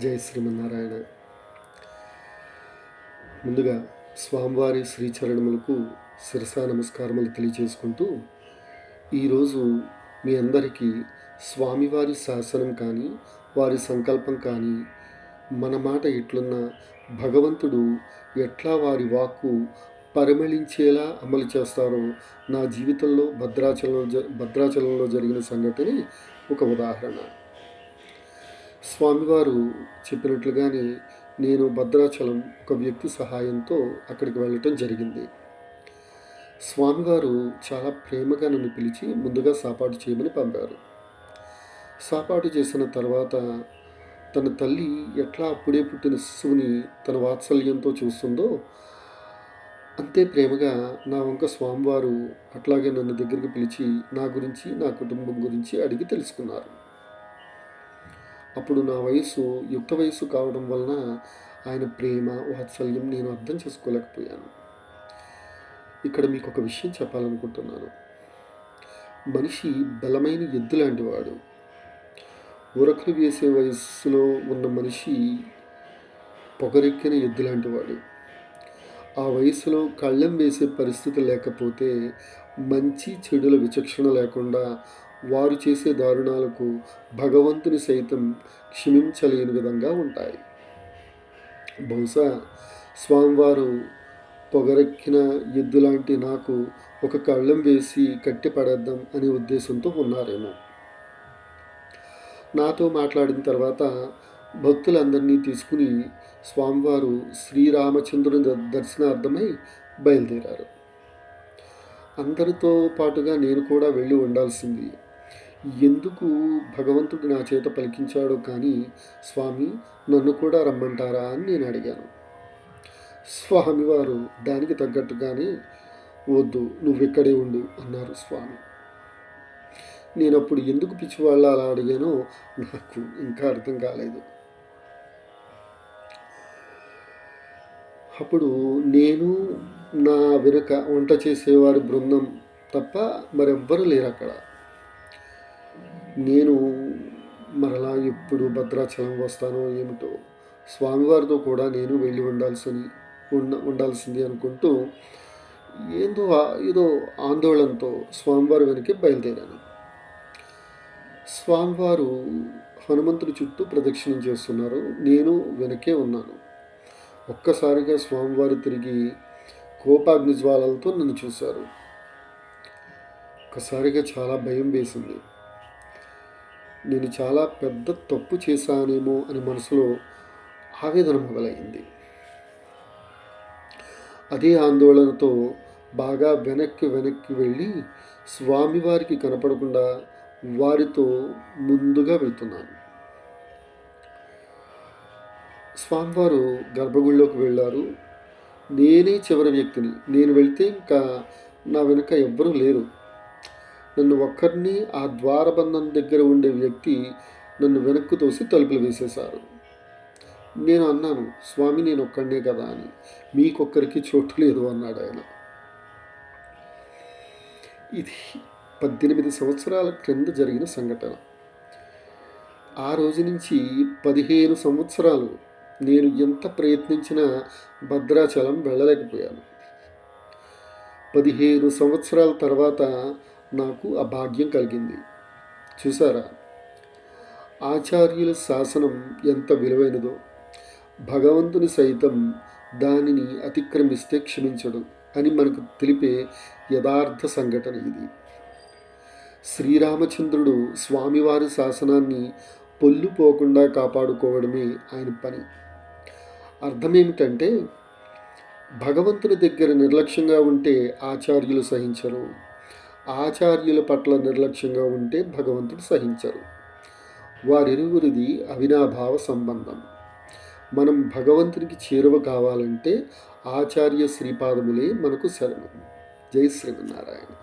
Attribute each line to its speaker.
Speaker 1: జై శ్రీమన్నారాయణ. ముందుగా స్వామివారి శ్రీచరణములకు శిరసా నమస్కారములు తెలియజేసుకుంటూ ఈరోజు మీ అందరికీ స్వామివారి శాసనం కానీ వారి సంకల్పం కానీ మన మాట ఎట్లున్నా భగవంతుడు ఎట్లా వారి వాక్కు పరిమళించేలా అమలు చేస్తారో నా జీవితంలో భద్రాచలంలో జ భద్రాచలంలో జరిగిన సంగతిని ఒక ఉదాహరణ. స్వామివారు చెప్పినట్లుగానే నేను భద్రాచలం ఒక వ్యక్తి సహాయంతో అక్కడికి వెళ్ళటం జరిగింది. స్వామివారు చాలా ప్రేమగా నన్ను పిలిచి ముందుగా సాపాటు చేయమని పంపారు. సాపాటు చేసిన తర్వాత తన తల్లి ఎట్లా అప్పుడే పుట్టిన శిశువుని తన వాత్సల్యంతో చూస్తుందో అంతే ప్రేమగా నా వంక స్వామివారు అట్లాగే నన్ను దగ్గరికి పిలిచి నా గురించి నా కుటుంబం గురించి అడిగి తెలుసుకున్నారు. అప్పుడు నా వయసు యుక్త వయసు కావడం వలన ఆయన ప్రేమ వాత్సల్యం నేను అర్థం చేసుకోలేకపోయాను. ఇక్కడ మీకు ఒక విషయం చెప్పాలనుకుంటున్నాను. మనిషి బలమైన ఎద్దు లాంటివాడు. ఉరకలు వేసే వయస్సులో ఉన్న మనిషి పొగరెక్కిన ఎద్దు లాంటివాడు. ఆ వయసులో కళ్ళెం వేసే పరిస్థితి లేకపోతే మంచి చెడుల విచక్షణ లేకుండా వారు చేసే దారుణాలకు భగవంతుని సైతం క్షమించలేని విధంగా ఉంటాయి. బహుశా స్వామివారు పొగరెక్కిన ఎద్దు లాంటి నాకు ఒక కళ్ళం వేసి కట్టి పడేద్దాం అనే ఉద్దేశంతో ఉన్నారేమో. నాతో మాట్లాడిన తర్వాత భక్తులందరినీ తీసుకుని స్వామివారు శ్రీరామచంద్రుని ద- దర్శనార్థమై బయలుదేరారు. అందరితో పాటుగా నేను కూడా వెళ్ళి ఉండాల్సింది ఎందుకు భగవంతుడు నా చేత పలికించాడో కానీ స్వామి నన్ను కూడా రమ్మంటారా అని నేను అడిగాను. స్వామి వారు దానికి తగ్గట్టుగానే వద్దు నువ్వెక్కడే ఉండు అన్నారు స్వామి. నేను అప్పుడు ఎందుకు పిచ్చివాళ్ళ అలా అడిగానో నాకు ఇంకా అర్థం కాలేదు. అప్పుడు నేను నా వెనుక వంట చేసేవారి బృందం తప్ప మరెవ్వరూ లేరు అక్కడ నేను మరలా ఎప్పుడు భద్రాచలం వస్తానో ఏమిటో స్వామివారితో కూడా నేను వెళ్ళి ఉండాల్సింది ఉండ ఉండాల్సింది అనుకుంటూ ఏందో ఏదో ఆందోళనతో స్వామివారి వెనకే బయలుదేరాను. స్వామివారు హనుమంతుడి చుట్టూ ప్రదక్షిణం చేస్తున్నారు. నేను వెనకే ఉన్నాను. ఒక్కసారిగా స్వామివారు తిరిగి కోపాగ్ని జ్వాలలతో నన్ను చూశారు. ఒక్కసారిగా చాలా భయం వేసింది. నేను చాలా పెద్ద తప్పు చేశానేమో అని మనసులో ఆవేదన మొదలైంది. అదే ఆందోళనతో బాగా వెనక్కి వెనక్కి వెళ్ళి స్వామివారికి కనపడకుండా వారితో ముందుగా వెళ్తున్నాను. స్వామివారు గర్భగుడిలోకి వెళ్ళారు. నేనే చివరి వ్యక్తిని. నేను వెళ్తే ఇంకా నా వెనుక ఎవ్వరూ లేరు. నన్ను ఒక్కరిని ఆ ద్వారబంధం దగ్గర ఉండే వ్యక్తి నన్ను వెనక్కు తోసి తలుపులు వేసేశారు. నేను అన్నాను స్వామి నేను ఒక్కడనే కదా అని. మీకొక్కరికి చోటు లేదు అన్నాడు ఆయన. ఇది పద్దెనిమిది సంవత్సరాల క్రింద జరిగిన సంఘటన. ఆ రోజు నుంచి పదిహేను సంవత్సరాలు నేను ఎంత ప్రయత్నించినా భద్రాచలం వెళ్ళలేకపోయాను. పదిహేను సంవత్సరాల తర్వాత నాకు ఆ భాగ్యం కలిగింది. చూసారా ఆచార్యుల శాసనం ఎంత విలువైనదో. భగవంతుని సైతం దానిని అతిక్రమిస్తే క్షమించడు అని మనకు తెలిపే యథార్థ సంఘటన ఇది. శ్రీరామచంద్రుడు స్వామివారి శాసనాన్ని పొల్లుపోకుండా కాపాడుకోవడమే ఆయన పని. అర్థమేమిటంటే భగవంతుని దగ్గర నిర్లక్ష్యంగా ఉంటే ఆచార్యులు సహించరు. ఆచార్యుల పట్ల నిర్లక్ష్యంగా ఉంటే భగవంతుడు సహించరు. వారిరువురిది అవినాభావ సంబంధం. మనం భగవంతునికి చేరువ కావాలంటే ఆచార్య శ్రీపాదములే మనకు శరణం. జై శ్రీమన్నారాయణ.